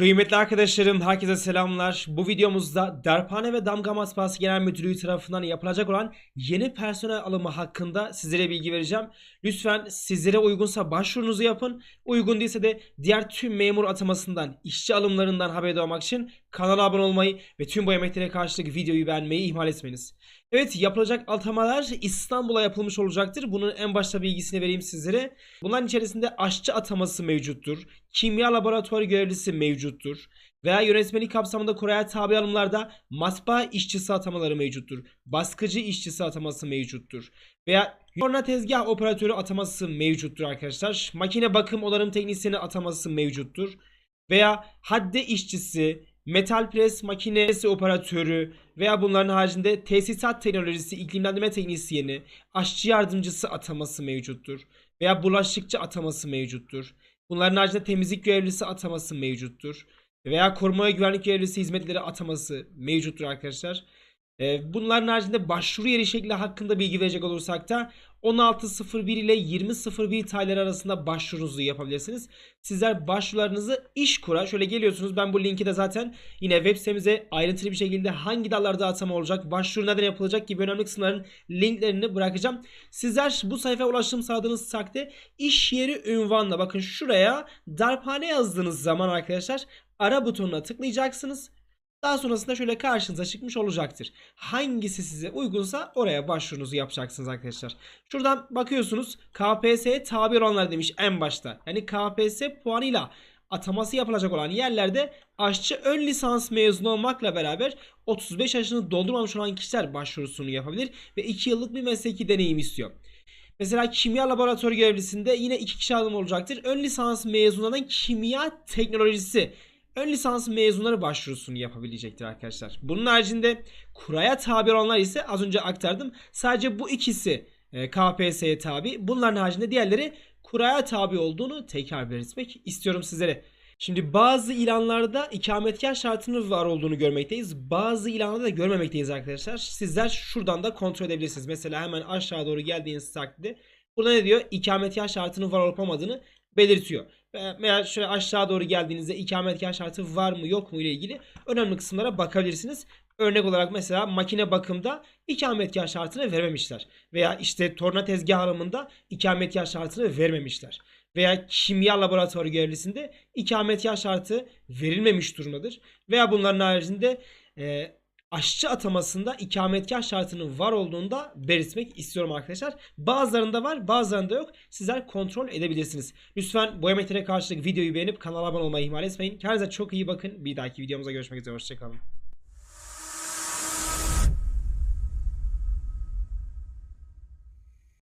Kıymetli arkadaşlarım, herkese selamlar. Bu videomuzda Darphane ve Damga Matbaası Genel Müdürlüğü tarafından yapılacak olan yeni personel alımı hakkında sizlere bilgi vereceğim. Lütfen sizlere uygunsa başvurunuzu yapın. Uygun değilse de diğer tüm memur atamasından, işçi alımlarından haberdar olmak için kanala abone olmayı ve tüm bu emeklere karşılık videoyu beğenmeyi ihmal etmeyiniz. Evet yapılacak atamalar İstanbul'a yapılmış olacaktır. Bunun en başta bilgisini vereyim sizlere. Bunların içerisinde aşçı ataması mevcuttur. Kimya laboratuvarı görevlisi mevcuttur. Veya yönetmelik kapsamında kuraya tabi alımlarda matbaa işçisi atamaları mevcuttur. Baskıcı işçisi ataması mevcuttur. Veya Yorna tezgah operatörü ataması mevcuttur arkadaşlar. Makine bakım onarım teknisyeni ataması mevcuttur. Veya hadde işçisi, metal pres makinesi operatörü veya bunların haricinde tesisat teknolojisi, iklimlendirme teknisyeni, aşçı yardımcısı ataması mevcuttur. Veya bulaşıkçı ataması mevcuttur. Bunların haricinde temizlik görevlisi ataması mevcuttur. Veya koruma ve güvenlik görevlisi hizmetleri ataması mevcuttur arkadaşlar. Ee, Bunların haricinde başvuru yeri şekli hakkında bilgi verecek olursak da 16.01 ile 20.01 tarihleri arasında başvurunuzu yapabilirsiniz. Sizler başvurularınızı İşkur'a şöyle geliyorsunuz. Ben bu linki de zaten yine web sitemize ayrıntılı bir şekilde hangi dallarda atama olacak, başvuru neden yapılacak gibi önemli kısımların linklerini bırakacağım. Sizler bu sayfaya ulaşım sağladığınız takdirde iş yeri ünvanla bakın şuraya darphane yazdığınız zaman arkadaşlar ara butonuna tıklayacaksınız. Daha sonrasında şöyle karşınıza çıkmış olacaktır. Hangisi size uygunsa oraya başvurunuzu yapacaksınız arkadaşlar. Şuradan bakıyorsunuz KPSS'ye tabi olanlar demiş en başta. Yani KPSS puanıyla ataması yapılacak olan yerlerde aşçı ön lisans mezunu olmakla beraber 35 yaşını doldurmamış olan kişiler başvurusunu yapabilir ve 2 yıllık bir mesleki deneyim istiyor. Mesela kimya laboratuvarı görevlisinde yine iki kişi alım olacaktır. Ön lisans mezunlarının kimya teknolojisi ön lisans mezunları başvurusunu yapabilecektir arkadaşlar. Bunun haricinde kuraya tabi olanlar ise az önce aktardım. Sadece bu ikisi e, KPSS'ye tabi. Bunların haricinde diğerleri kuraya tabi olduğunu tekrar belirtmek istiyorum sizlere. Şimdi bazı ilanlarda ikametgah şartının var olduğunu görmekteyiz. Bazı ilanlarda da görmemekteyiz arkadaşlar. Sizler şuradan da kontrol edebilirsiniz. Mesela hemen aşağı doğru geldiğiniz takdirde burada ne diyor? İkametgah şartının var olup olmadığını belirtiyor. Veya şöyle aşağı doğru geldiğinizde ikametgah şartı var mı yok mu ile ilgili önemli kısımlara bakabilirsiniz. Örnek olarak mesela makine bakımda ikametgah şartını vermemişler. Veya işte torna tezgah alımında ikametgah şartını vermemişler. Veya kimya laboratuvarı görevlisinde ikametgah şartı verilmemiş durumdadır. Veya bunların haricinde e, aşçı atamasında ikametgah şartının var olduğunu da belirtmek istiyorum arkadaşlar. Bazılarında var bazılarında yok. Sizler kontrol edebilirsiniz. Lütfen bu emeklere karşılık videoyu beğenip kanala abone olmayı ihmal etmeyin. Kendinize çok iyi bakın. Bir dahaki videomuza görüşmek üzere. Hoşçakalın.